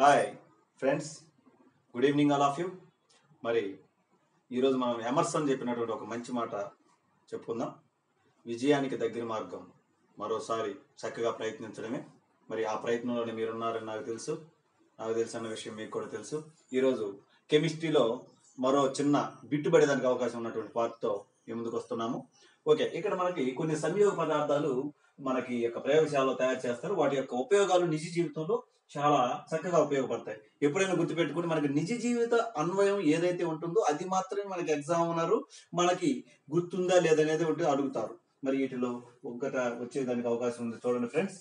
Hi friends good evening all of you మరి ఈరోజు మనం ఎమర్సన్ చెప్పినటువంటి ఒక మంచి మాట చెప్పుకుందాం. విజయానికి దగ్గర మార్గం. మరోసారి చక్కగా ప్రయత్నించడమే. మరి ఆ ప్రయత్నంలోనే మీరున్నారని నాకు తెలుసు. నాకు తెలుసు అన్న విషయం మీకు కూడా తెలుసు. ఈరోజు కెమిస్ట్రీలో మరో చిన్న బిట్టుబడేదానికి అవకాశం ఉన్నటువంటి పార్ట్తో మీ ముందుకు వస్తున్నాము. ఓకే ఇక్కడ మనకి కొన్ని సంయోగ పదార్థాలు మనకి ఈ యొక్క ప్రయోగశాలలో తయారు చేస్తారు. వాటి యొక్క ఉపయోగాలు నిజ జీవితంలో చాలా చక్కగా ఉపయోగపడతాయి. ఎప్పుడైనా గుర్తుపెట్టుకుని మనకి నిజ జీవిత అన్వయం ఏదైతే ఉంటుందో అది మాత్రమే మనకి ఎగ్జామ్ ఉన్నారు. మనకి గుర్తుందా లేదనేది ఒకటి అడుగుతారు. మరి వీటిలో ఒక్కట వచ్చేదానికి అవకాశం ఉంది. చూడండి friends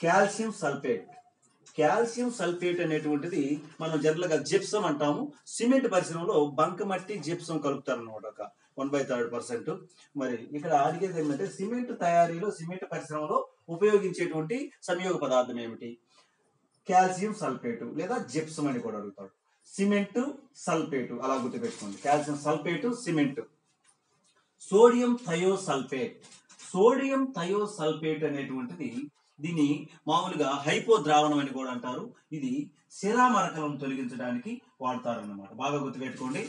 calcium sulphate. Calcium sulphate అనేటువంటిది మనం జనరల్గా జిప్సం అంటాము. సిమెంట్ పరిశ్రమలో బంకమట్టి జిప్సం కలుపుతారు అనమాట ఒక వన్ బై థర్డ్ పర్సెంట్. మరి ఇక్కడ అడిగేది ఏంటంటే సిమెంట్ తయారీలో సిమెంట్ పరిశ్రమలో ఉపయోగించేటువంటి సంయోగ పదార్థం ఏమిటి? కాల్షియం సల్ఫేటు లేదా జిప్సం అని కూడా అడుగుతాడు సిమెంట్ సల్ఫేటు అలా గుర్తుపెట్టుకోండి. Calcium sulphate cement. Sodium thiosulphate. Sodium thiosulphate అనేటువంటిది దీన్ని మామూలుగా హైపో ద్రావణం అని కూడా అంటారు. ఇది సిరా తొలగించడానికి వాడతారన్నమాట. బాగా గుర్తుపెట్టుకోండి.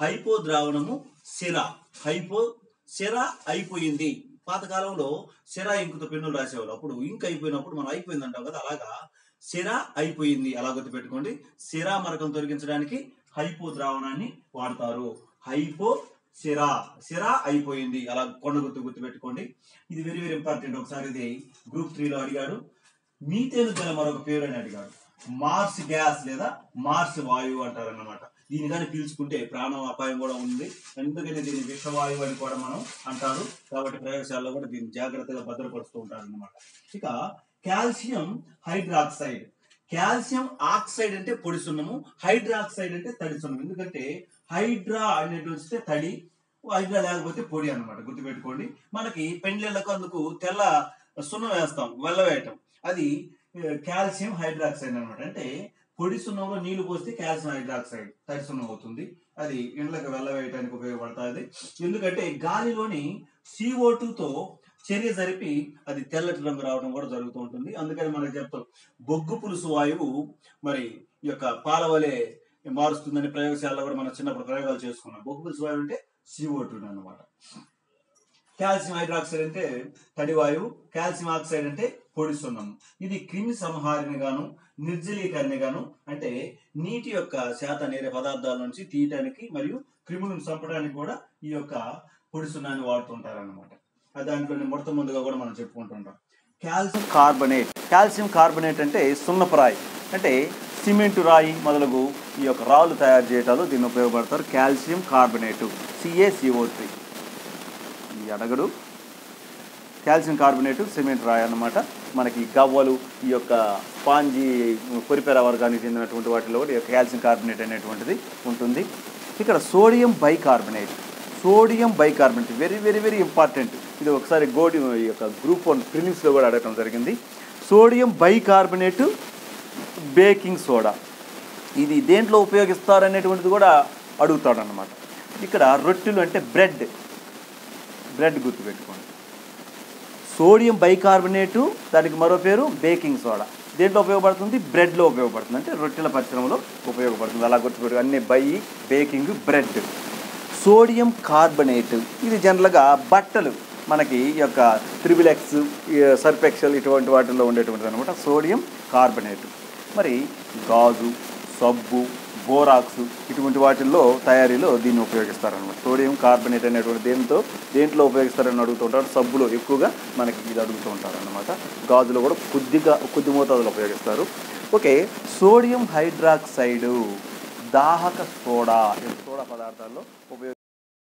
హైపో ద్రావణము శిర హైపో శిర అయిపోయింది. పాతకాలంలో శిర ఇంకుతో పెన్నులు రాసేవాళ్ళు. అప్పుడు ఇంక్ అయిపోయినప్పుడు మనం అయిపోయింది అంటాం కదా అలాగా శిర అయిపోయింది. అలా గుర్తుపెట్టుకోండి. శిరా మరకం తొలగించడానికి హైపో ద్రావణాన్ని వాడతారు. హైపో సిరా సిరా అయిపోయింది. అలా కొండ గుర్తు గుర్తు పెట్టుకోండి ఇది వెరీ వెరీ ఇంపార్టెంట్ ఒకసారి ఇది గ్రూప్ త్రీలో అడిగాడు. మీథేన్ గల మరొక పేరు అని అడిగాడు. మార్స్ గ్యాస్ లేదా మార్స్ వాయువు అంటారన్నమాట. దీని కానీ పీల్చుకుంటే ప్రాణం అపాయం కూడా ఉంది. ఎందుకని దీన్ని విషవాయువు అని కూడా మనం అంటారు. కాబట్టి ప్రయోగశాలలో కూడా దీన్ని జాగ్రత్తగా భద్రపరుస్తూ ఉంటారు అన్నమాట ఇక కాల్షియం హైడ్రాక్సైడ్. కాల్షియం ఆక్సైడ్ అంటే పొడి సున్నము హైడ్రాక్సైడ్ అంటే తడి సున్నం ఎందుకంటే హైడ్రా అనేటువంటి వస్తే తడి హైడ్రా లేకపోతే పొడి అనమాట గుర్తుపెట్టుకోండి. మనకి పెండ్లకు అందుకు తెల్ల సున్నం వేస్తాం వెళ్ళవేయటం అది కాల్షియం హైడ్రాక్సైడ్ అనమాట అంటే పొడి సున్నంలో నీళ్ళు పోస్తే కాల్షియం హైడ్రాక్సైడ్ తడి సున్నం అవుతుంది. అది ఇండ్లకు వెళ్ళవేయటానికి ఉపయోగపడుతుంది. ఎందుకంటే గాలిలోని సిఓ టూతో చర్య జరిపి అది తెల్లటి రంగు రావడం కూడా జరుగుతూ ఉంటుంది. అందుకని మనకు చెప్తాం బొగ్గు పులుసు వాయువు మరి ఈ యొక్క పాలవలే మారుస్తుందని ప్రయోగశాలలో కూడా మనం చిన్నప్పుడు ప్రయోగాలు చేసుకున్నాం. బొగ్గు పులుసు వాయువు అంటే సిఓ టూ అనమాట కాల్షియం హైడ్రాక్సైడ్ అంటే తడి వాయువు కాల్షియం ఆక్సైడ్ అంటే పొడి సున్నం. ఇది క్రిమి సంహారినిగాను నిర్జలీకరణగాను గాను అంటే నీటి యొక్క శాత నేరే పదార్థాల నుంచి తీయటానికి మరియు క్రిములను చంపడానికి కూడా ఈ యొక్క పొడి సున్నాన్ని వాడుతుంటారన్నమాట. దాంట్లోనే మొట్టమొదటిగా ముందుగా కూడా మనం చెప్పుకుంటుంటాం. Calcium carbonate. కాల్షియం కార్బనేట్ అంటే సున్నపరాయి. అంటే సిమెంట్ రాయి మొదలగు ఈ యొక్క రాళ్ళు తయారు చేయటాలు దీన్ని ఉపయోగపడతారు calcium carbonate C A C O three ఈ అడగడు. కాల్షియం కార్బనేటు సిమెంట్ రాయి అన్నమాట. మనకి గవ్వలు ఈ యొక్క పాంజీ పొరిపెర వర్గానికి చెందినటువంటి వాటిలో కూడా ఈ యొక్క కాల్షియం కార్బనేట్ అనేటువంటిది ఉంటుంది. ఇక్కడ sodium bicarbonate. Sodium bicarbonate very very very important ఇది ఒకసారి గోడి ఈ యొక్క గ్రూప్ వన్ ప్రిలిమ్స్లో కూడా అడగడం జరిగింది. Sodium bicarbonate baking soda. ఇది దేంట్లో ఉపయోగిస్తారు అనేటువంటిది కూడా అడుగుతాడు అనమాట ఇక్కడ రొట్టెలు అంటే బ్రెడ్. బ్రెడ్ గుర్తుపెట్టుకోండి. సోడియం బైకార్బనేటు దానికి మరో పేరు బేకింగ్ సోడా. దేంట్లో ఉపయోగపడుతుంది? బ్రెడ్లో ఉపయోగపడుతుంది. అంటే రొట్టెల పరిశ్రమలో ఉపయోగపడుతుంది. అలా గుర్తుపెట్టు అన్ని by baking bread. Sodium carbonate. ఇది జనరల్గా బట్టలు. మనకి ఈ యొక్క త్రిబుల్ ఎక్స్ సర్పెక్సల్ ఇటువంటి వాటిల్లో ఉండేటువంటిది అనమాట సోడియం కార్బనేట్. మరి గాజు సబ్బు బోరాక్స్ ఇటువంటి వాటిల్లో తయారీలో దీన్ని ఉపయోగిస్తారనమాట సోడియం కార్బనేట్ అనేటువంటి దేంతో దేంట్లో ఉపయోగిస్తారని అడుగుతూ ఉంటారు. సబ్బులో ఎక్కువగా మనకి ఇది అడుగుతూ ఉంటారు అనమాట గాజులో కూడా కొద్దిగా కొద్ది మోతాదులో ఉపయోగిస్తారు. Okay sodium hydroxide. దాహక soda soda పదార్థాల్లో ఉపయోగ